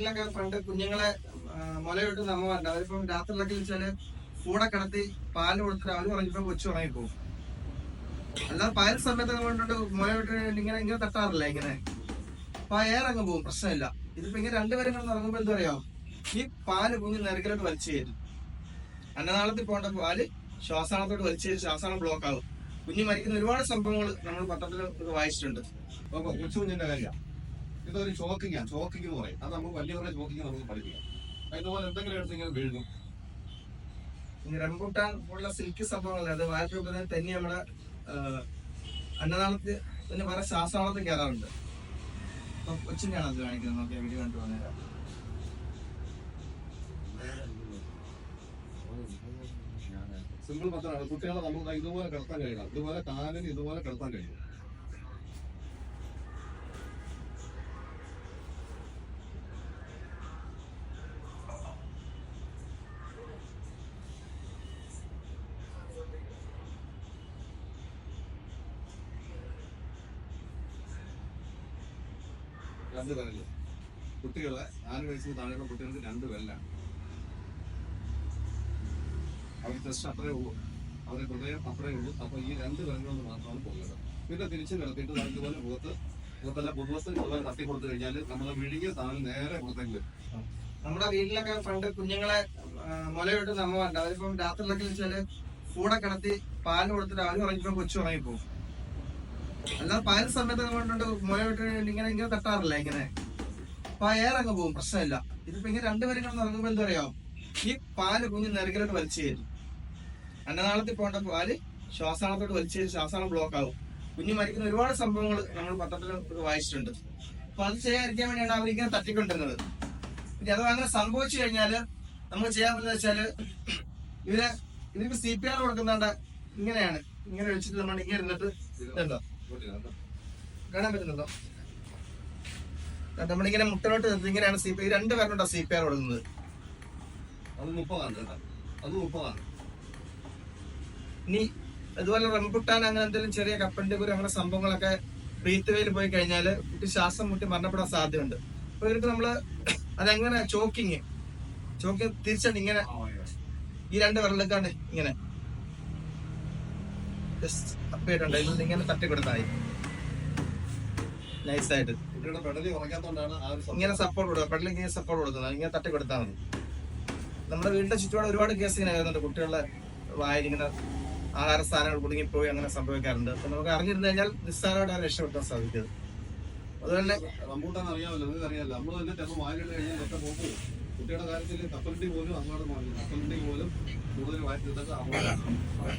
വീട്ടിലൊക്കെ പണ്ട് കുഞ്ഞുങ്ങളെ നമ്മ അമ്മമാരുണ്ട് അവരിപ്പം രാത്രിയിലൊക്കെ വെച്ചാൽ കൂടെ കിടത്തി പാൽ കൊടുത്തിട്ട് അവർ പറഞ്ഞിപ്പോ കൊച്ചു ഉറങ്ങിപ്പോവും. അല്ലാതെ പകൽ സമയത്ത് കൊണ്ടിട്ട് മുലയിട്ട് ഇങ്ങനെ ഇങ്ങനെ തട്ടാറില്ല ഇങ്ങനെ? അപ്പൊ ആ എയർ പോകും പ്രശ്നമില്ല. ഇതിപ്പോ ഇങ്ങനെ രണ്ടുപേരും കിടന്ന് ഇറങ്ങുമ്പോ എന്താ പറയാ? ഈ പാൽ കുഞ്ഞ് നിരക്കിലോട്ട് വലിച്ചു കയറ്റും. അന്നനാളത്തിൽ പോകേണ്ട പാൽ ശ്വാസനാളത്തോട് വലിച്ചു തരും ശ്വാസനാളം ബ്ലോക്ക് ആവും. കുഞ്ഞ് മരിക്കുന്ന ഒരുപാട് സംഭവങ്ങൾ നമ്മൾ പത്രത്തിൽ വായിച്ചിട്ടുണ്ട്. കൊച്ചു കുഞ്ഞിന്റെ കാര്യം. ഇതൊരു ചോക്കിംഗ് ആണ്. ചോക്കിംഗ് എന്ന് പറയും. അത് നമുക്ക് വലിയവരുടെ ചോക്കിങ് നമുക്ക് പഠിപ്പിക്കാം. അതുപോലെ എന്തെങ്കിലും എടുത്ത് ഇങ്ങനെ വീഴുന്നു. റംബുട്ടാൻ ഉള്ള സിൽക്ക് സംഭവങ്ങൾ അത് വാഴപ്പൂപ്പനെ തന്നെ നമ്മുടെ അന്നനാളത്ത് പിന്നെ പല ശ്വാസനാളത്തും കയറാറുണ്ട്. അപ്പൊ കൊച്ചിനെയാണ് അത് കാണിക്കുന്നത്. നോക്കിയാൽ വീഡിയോ കണ്ടു വന്നേരാം. സിമ്പിൾ പത്രമാണ്. കുട്ടികളെ നമുക്ക് ഇതുപോലെ കിടത്താൻ കഴിയണം. ഇതുപോലെ കാലിന് ഇതുപോലെ കിടത്താൻ കഴിയും രണ്ട് വിരൽ കുട്ടികളെ നാല് വയസ്സിന് താഴെയുള്ള കുട്ടികൾക്ക് രണ്ട് വിരലാണ്. അവർ ടെസ്റ്റ് അത്രേ ഉള്ളൂ. അവരെ ഹൃദയം അത്രേ ഉള്ളൂ. അപ്പൊ ഈ രണ്ട് വിരലുകൊണ്ട് മാത്രമാണ് പോകുന്നത് പിന്നെ തിരിച്ച് കിടത്തിയിട്ട് ദാ പോലെ മുഖത്ത് മുഖത്തല്ല പുതുവസ്തു ഇതുപോലെ തട്ടി കൊടുത്തു കഴിഞ്ഞാൽ നമ്മളെ വിഴുങ്ങിയ താഴെ നേരെ പുറത്തേക്ക് വരും. നമ്മുടെ വീട്ടിലൊക്കെ പണ്ട് കുഞ്ഞുങ്ങളെ മുലയോട്ട് അമ്മമാരുണ്ട് അവരിപ്പം രാത്രിയിലൊക്കെ വെച്ചാൽ കൂടെ കിടത്തി പാൽ കൊടുത്തിട്ട് ആരും പറഞ്ഞിപ്പോ കൊച്ചു ഉറങ്ങിപ്പോവും. അല്ലാതെ പകൽ സമയത്ത് കൊണ്ടുണ്ട് മുഴ വിട്ട് ഇങ്ങനെ ഇങ്ങനെ തട്ടാറില്ല ഇങ്ങനെ. അപ്പൊ ആ പോകും പ്രശ്നമില്ല. ഇതിപ്പോ ഇങ്ങനെ രണ്ടുപേരും കിടന്ന് ഇറങ്ങുമ്പോ എന്താ പറയാ ഈ പാൽ കുഞ്ഞു നിരക്കിലോട്ട് വലിച്ചു കയറ്റും. അന്നനാളത്തിൽ പോകേണ്ട പാൽ ശ്വാസനാളത്തോട്ട് വലിച്ചു ശ്വാസനാളം ബ്ലോക്ക് ആകും കുഞ്ഞ് മരിക്കുന്ന ഒരുപാട് സംഭവങ്ങൾ നമ്മൾ പത്രത്തിൽ വായിച്ചിട്ടുണ്ട്. അപ്പൊ അത് ചെയ്യാതിരിക്കാൻ വേണ്ടിയാണ് അവരിങ്ങനെ തട്ടിക്കൊണ്ടിരുന്നത്. പിന്നെ അത് അങ്ങനെ സംഭവിച്ചു കഴിഞ്ഞാൽ നമുക്ക് ചെയ്യാൻ പറ്റുന്ന വെച്ചാൽ ഇവരെ ഇവർക്ക് സി പി ആർ കൊടുക്കുന്നുണ്ട് ഇങ്ങനെയാണ്. ഇങ്ങനെ വെച്ചിട്ട് നമ്മൾ ഇങ്ങനെ ഇരുന്നിട്ട് ഇതുണ്ടോ? കാണാൻ പറ്റുന്നുണ്ടോ? നമ്മളിങ്ങനെ മുട്ടലോട്ട് നിർത്തി ഇങ്ങനെയാണ് സി പി രണ്ട് പേരുണ്ടോ സി പി ആർ കൊടുക്കുന്നത് അത് മുപ്പതാണ് കേട്ടോ. അത് മുപ്പതാണ്. ഇനി അതുപോലെ റംബുട്ടാൻ അങ്ങനെ എന്തെങ്കിലും ചെറിയ കപ്പന്റെ കുരു അങ്ങനെ സംഭവങ്ങളൊക്കെ ബ്രീത്ത് വെയിൽ പോയി കഴിഞ്ഞാൽ കുട്ടി ശ്വാസം മുട്ടി മരണപ്പെടാൻ സാധ്യതയുണ്ട്. അപ്പൊ ഇവർക്ക് നമ്മൾ അതെങ്ങനെ ചോക്കിങ് ചോക്കിങ് തിരിച്ചാണ് ഇങ്ങനെ ഈ രണ്ട് വിരലൊക്കെയാണ് ഇങ്ങനെ ജസ്റ്റ് അപ്പിയിട്ടുണ്ട് ഇതിൽ ഇങ്ങനെ തട്ടി കൊടുത്താൽ നൈസായിട്ട് ഇങ്ങനെ സപ്പോർട്ട് കൊടുക്കുക പെടലിൽ ഇങ്ങനെ സപ്പോർട്ട് കൊടുക്കുന്നത് ഇങ്ങനെ തട്ടി കൊടുത്താൽ മതി. നമ്മുടെ വീടിന്റെ ചുറ്റുപാട് ഒരുപാട് കേസ് ഇങ്ങനെ വരുന്നുണ്ട്. കുട്ടികളുടെ വായിൽ ഇങ്ങനെ ആഹാര സ്ഥാനങ്ങൾ കുടുങ്ങിപ്പോയി അങ്ങനെ സംഭവിക്കാറുണ്ട്. അപ്പൊ നമുക്ക് അറിഞ്ഞിരുന്നു കഴിഞ്ഞാൽ നിസ്സാരമായിട്ട് രക്ഷപ്പെടുത്താൻ സാധിക്കും. അതുപോലെ റംബൂട്ടാൻ അറിയാമല്ലോ നിങ്ങൾക്ക് അറിയാമല്ലോ. നമ്മൾ തന്നെ ചിലപ്പോൾ വായിലിട്ട് കഴിഞ്ഞാൽ ഒറ്റ പോകും കുട്ടിയുടെ കാര്യത്തിൽ കപ്പലണ്ടി പോലും അങ്ങോട്ട് മാറി കപ്പലണ്ടി പോലും കൂടുതൽ വായിച്ചിട്ടൊക്കെ അങ്ങോട്ട്